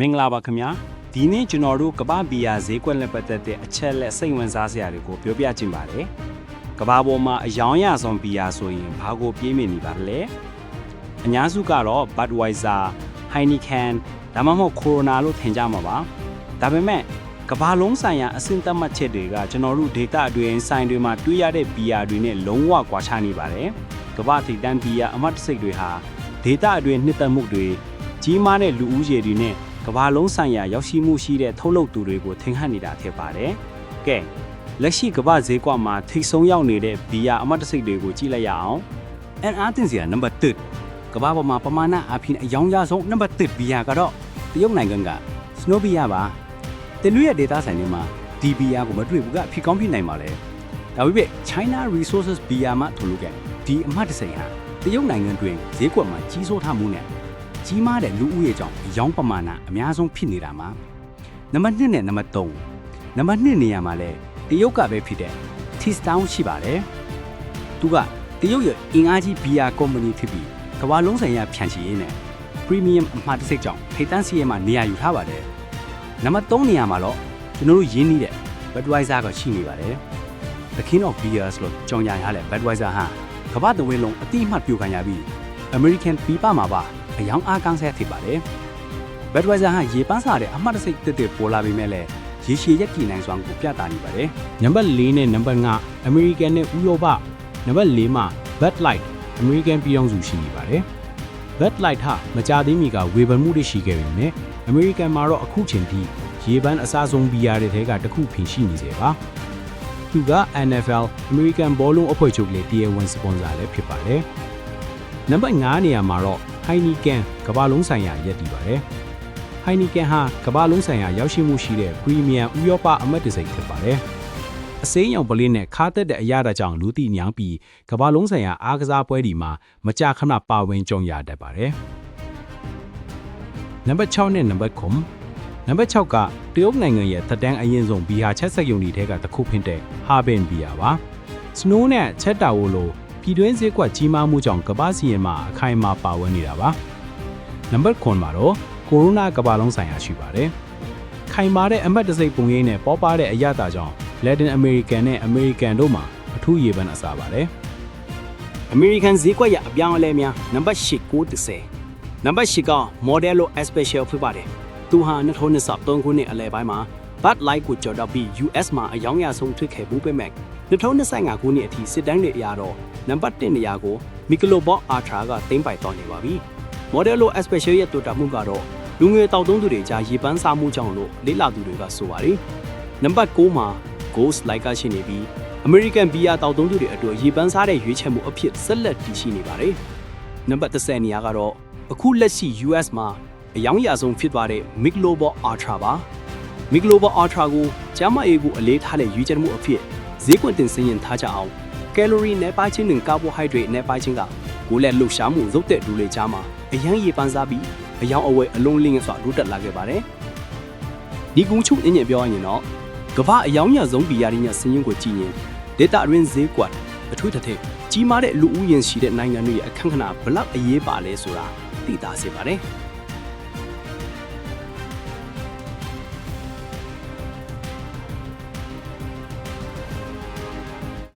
မင်္ဂလာပါခင်ဗျာဒီနေ့ကျွန်တော်တို့ကမ္ဘာဘီယာဈေးကွက်နဲ့ပတ်သက်တဲ့အချက်လက်စိတ်ဝင်စားစရာတွေကိုပြောပြချင်ပါတယ်ကမ္ဘာပေါ်မှာအယောင်ရဆုံးဘီယာဆိုရင်ဘာကိုပြေးမြင်နေပါလဲအများစုကတော့ Budweiser Heineken ဒါမှမဟုတ် Corona လို့ထင်ကြမှာပါဒါပေမဲ့ကမ္ဘာလုံးဆိုင်ရာအဆင့်သတ်မှတ်ချက်တွေကကျွန်တော်တို့ဒေတာအတွင်းဆိုင်တွေမှာတွေ့ရတဲ့ဘီယာတွေနဲ့လုံးဝကွာခြားနေပါတယ်ကမ္ဘာထိပ်တန်းဘီယာအမတ်တစိတ်တွေဟာဒေတာအတွင်းနှစ်သက်မှုတွေကြီးမားတဲ့လူဦးရေတွေနဲ့ ကမ္ဘာလုံးဆိုင်ရာရောက်ရှိမှုရှိတဲ့ထုတ်လုပ်သူတွေကိုထင်ဟပ်နေတာဖြစ်ပါတယ်။ကဲလက်ရှိကမ္ဘာဈေးကွက်မှာထိပ်ဆုံးရောက်နေတဲ့ဘီယာအမတ်တစိတ်တွေကိုကြည့်လိုက်ရအောင်။အန်အားတင်စရာနံပါတ်1ကမ္ဘာပေါ်မှာပမာဏအဖြစ်အယောင်ရဆုံးနံပါတ်1ဘီယာကတော့တရုတ်နိုင်ငံကစနိုဘီယာပါ။တလူရဲ့ data ဆိုင်တွေမှာဒီဘီယာကိုမတွေ့ဘူးကဖြစ်ကောင်းဖြစ်နိုင်ပါလေ။ဒါပေမဲ့ China Resources ဘီယာမှထုတ်လုပ်ခဲ့ဒီအမတ်တစိတ်ဟာတရုတ်နိုင်ငံတွင်ဈေးကွက်မှာကြီးစိုးထားမှုနဲ့ ကြီးမားတဲ့လူဦးရေကြောင့်အယောင်ပမာဏအများဆုံးဖြစ်နေတာမှာနံပါတ်1နဲ့နံပါတ်3နံပါတ်2နေရာမှာလဲတရုတ်ကပဲဖြစ်တဲ့ T-Town ရှိပါတယ်။သူကတရုတ်ရဲ့အင်အားကြီးဘီယာကုမ္ပဏီဖြစ်ပြီးကမ္ဘာလုံးဆိုင်ရာဖြန့်ချီရေးနဲ့ Premium အမှားတစ်စိတ်ကြောင့်ထိပ်တန်းစီးရဲမှာနေရာယူထားပါတယ်။နံပါတ်3နေရာမှာတော့ကျွန်တော်တို့ရင်းနှီးတဲ့ Budweiser ကရှိနေပါတယ်။ The King of Beers လို့ကြော်ညာရတဲ့ Budweiser ဟာကမ္ဘာတစ်ဝင်းလုံးအတိအမှတ်ပြုခံရပြီး American ပြည်ပမှာပါ အယောင်အားကောင်းဆဲဖြစ်ပါတယ်။ Budweiser ဟာရေပန်းစားတဲ့အမှတ်တစိတ်တစ်တစ်ပေါ်လာပေမဲ့လည်းရေရှည်ရက်ကြည်နိုင်စွမ်းကိုပြသနေပါတယ်။နံပါတ်၄နဲ့နံပါတ်5 American နဲ့ဥရောပနံပါတ်၄မှာ Bud Light American ပြည်အောင်စုရှိနေပါတယ်။ Bud Light ဟာမကြသေးမီကဝေဖန်မှုတွေရှိခဲ့ပေမဲ့ American မှာတော့အခုချိန်ထိရေပန်းအစားဆုံးဘီယာတွေထဲကတစ်ခုဖြစ်ရှိနေစေပါ။သူက NFL American ဘောလုံးအဖွဲ့ချုပ်လေတရားဝင်စပွန်ဆာလည်းဖြစ်ပါတယ်။နံပါတ်5နေရာမှာတော့ Heineken ကမ္ဘာလုံးဆိုင်ရာရက်တည်ပါတယ်။ Heineken ဟာကမ္ဘာလုံးဆိုင်ရာရောက်ရှိမှုရှိတဲ့ Premium ဥရောပအမတ်တစိမ့်ဖြစ်ပါတယ်။အစိမ်းရောင်ပလင်းနဲ့ခါသက်တဲ့အရာတာကြောင့်လူသိညောင်းပြီးကမ္ဘာလုံးဆိုင်ရာအားကစားပွဲဒီမှာမကြာခဏပါဝင်ကြုံရတတ်ပါတယ်။နံပါတ်6နဲ့နံပါတ်9နံပါတ်6ကတရုတ်နိုင်ငံရဲ့သက်တမ်းအရင်ဆုံးဘီဟာချက်ဆက်ယုံတွေထဲကတစ်ခုဖြစ်တဲ့ Harbin ဘီယာပါ။ Snow နဲ့ချက်တာဝိုလို ပြည်တွင်းဈေးကွက်ကြီးမားမှုကြောင့်ကမ္ဘာစီရင်မှာအခိုင်အမာပါဝင်နေတာပါ။နံပါတ်9မှာတော့ကိုရိုနာကမ္ဘာလုံးဆိုင်ရာရှိပါတယ်။ခိုင်မာတဲ့အမတ်တစိမ့်ပုံရိပ်နဲ့ပေါ်ပါတဲ့အရသာကြောင့် Latin American နဲ့ American တို့မှာအထူးရေပန်းအစားပါတယ်။ American ဈေးကွက်ရအပြောင်းအလဲများနံပါတ်8 930နံပါတ်8က Modelo Especial ဖြစ်ပါတယ်။သူဟာ2023ခုနှစ်အလယ်ပိုင်းမှာ Bud Light ကိုကြော်တော့ပြီး US မှာအယောင်ရဆုံးထွက်ခဲ့မှုပဲမဲ့ 2025ခုနှစ်အထိစစ်တမ်းတွေအရတော့နံပါတ်1နေရာကို Michelob Ultra ကသိမ်းပိုက်တော့နေပါပြီ။ Modelo Especial ရဲ့တိုတာမှုကတော့လူငယ်တောက်သုံးသူတွေကြားရေပန်းစားမှုကြောင့်လို့လေးလာသူတွေကဆိုပါတယ်။နံပါတ်9မှာ Ghost Light ကရှိနေပြီး American Beer တောက်သုံးသူတွေအတွက်ရေပန်းစားတဲ့ရွေးချယ်မှုအဖြစ်ဆက်လက်တည်ရှိနေပါတယ်။နံပါတ်10နေရာကတော့အခုလက်ရှိ US မှာအယောင်ရဆုံးဖြစ်သွားတဲ့ Michelob Ultra ပါ။ Michelob Ultra ကိုကျန်းမာရေးကိုအလေးထားတဲ့ရွေးချယ်မှုအဖြစ် ဈေးကွက်တင်စင်ရင်ထားကြအောင်ကယ်လိုရီနဲ့ပိုင်းချင်းနဲ့ကာဘိုဟိုက်ဒရိတ်နဲ့ပိုင်းချင်းကကိုယ်လက်လှုပ်ရှားမှုရုပ်တဲ့ဒူလေးကြားမှာအရန်ရေပန်းစားပြီးအယောင်အဝဲအလုံးလင်းစွာတိုးတက်လာခဲ့ပါတယ်။ဒီကုန်းချုပ်အင်းညင်ပြောရရင်တော့ကမ္ဘာအယောင်ရဆုံးဘီယာရင်းညစင်းရင်ကိုကြည့်ရင်ဒေတာရင်းဈေးကွက်အထူးသဖြင့်ကြီးမားတဲ့လူဦးရင်ရှိတဲ့နိုင်ငံတွေရဲ့အခန့်ခဏဘလောက်အရေးပါလဲဆိုတာသိသာစေပါတယ်။